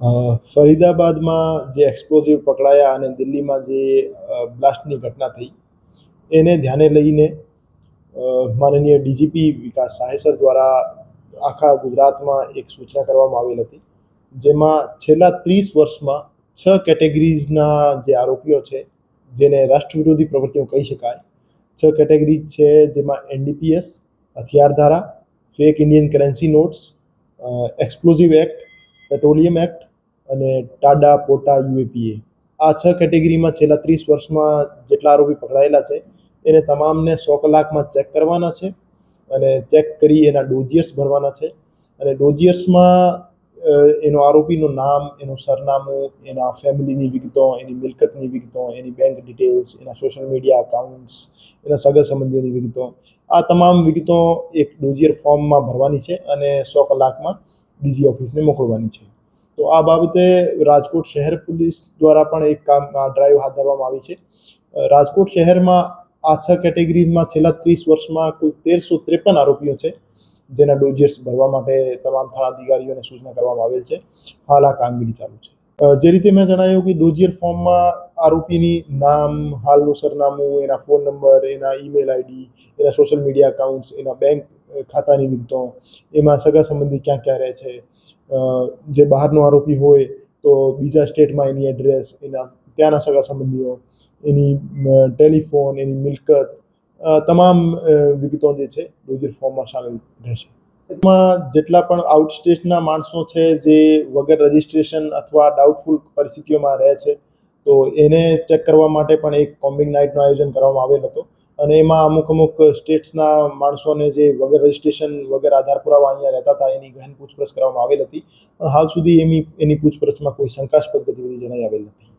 ફરીદાબાદમાં જે એક્સપ્લોઝિવ પકડાયા અને દિલ્હીમાં જે બ્લાસ્ટની ઘટના થઈ, એને ધ્યાને લઈને માનનીય ડીજીપી વિકાસ સાહેસર દ્વારા આખા ગુજરાતમાં એક સૂચના કરવામાં આવેલ હતી, જેમાં છેલ્લા ત્રીસ વર્ષમાં છ કેટેગરીઝના જે આરોપીઓ છે, જેને રાષ્ટ્ર વિરોધી પ્રવૃત્તિઓ કહી શકાય, છ કેટેગરી છે જેમાં NDPS, હથિયારધારા, fake Indian currency notes explosive act, petroleum act અને ટાડા પોટા યુએપીએ આ છ કેટેગરીમાં છેલ્લા ત્રીસ વર્ષમાં જેટલા આરોપી પકડાયેલા છે, એને તમામને સો કલાકમાં ચેક કરવાના છે અને ચેક કરી એના ડોજિયર્સ ભરવાના છે. અને ડોજિયર્સમાં એનો આરોપીનું નામ, એનું સરનામું, એના ફેમિલીની વિગતો, એની મિલકતની વિગતો, એની બેંક ડિટેલ્સ, એના સોશિયલ મીડિયા અકાઉન્ટ્સ એના સગા સંબંધીઓની વિગતો, આ તમામ વિગતો એક ડોજિયર ફોર્મમાં ભરવાની છે અને સો કલાકમાં ડીજી ઓફિસને મોકલવાની છે. તો આ બાબતે રાજકોટ શહેર પોલીસ દ્વારા પણ એક કામ ડ્રાઈવ હાથ ધરવામાં આવી છે. રાજકોટ શહેરમાં આ છ કેટેગરીમાં છેલ્લા ત્રીસ વર્ષમાં કુલ તેરસો ત્રેપન આરોપીઓ છે, જેના ડોજર્સ ભરવા માટે તમામ થાણા અધિકારીઓને સૂચના કરવામાં આવેલ છે. હાલ આ કામગીરી ચાલુ છે. જે રીતે મેં જણાવ્યું કે ડોજિયર ફોર્મમાં આરોપીની નામ, હાલનું સરનામું, એના ફોન નંબર, એના ઈમેલ આઈડી એના સોશિયલ મીડિયા અકાઉન્ટ્સ એના બેંક ખાતાની વિગતો, એમાં સગા સંબંધી ક્યાં ક્યાં રહે છે જે બહારનો આરોપી હોય તો બીજા સ્ટેટમાં એની એડ્રેસ એના, ત્યાંના સગા સંબંધીઓ, એની ટેલિફોન એની મિલકત તમામ વિગતો જે છે ડોઝિયર ફોર્મમાં સામેલ રહેશે. એમાં જેટલા પણ આઉટસ્ટેટના માણસો છે જે વગર રજિસ્ટ્રેશન અથવા ડાઉટફુલ પરિસ્થિતિઓમાં રહે છે, તો એને ચેક કરવા માટે પણ એક કોમ્બિંગ નાઇટનું આયોજન કરવામાં આવેલ હતું. અને એમાં અમુક અમુક સ્ટેટ્સના માણસોને જે વગર રજિસ્ટ્રેશન વગર આધાર પુરાવા અહીંયા રહેતા હતા, એની ગહન પૂછપરછ કરવામાં આવેલ હતી. પણ હાલ સુધી એની એની પૂછપરછમાં કોઈ શંકાસ્પદ ગતિવિધિ જણાઈ આવેલ નથી.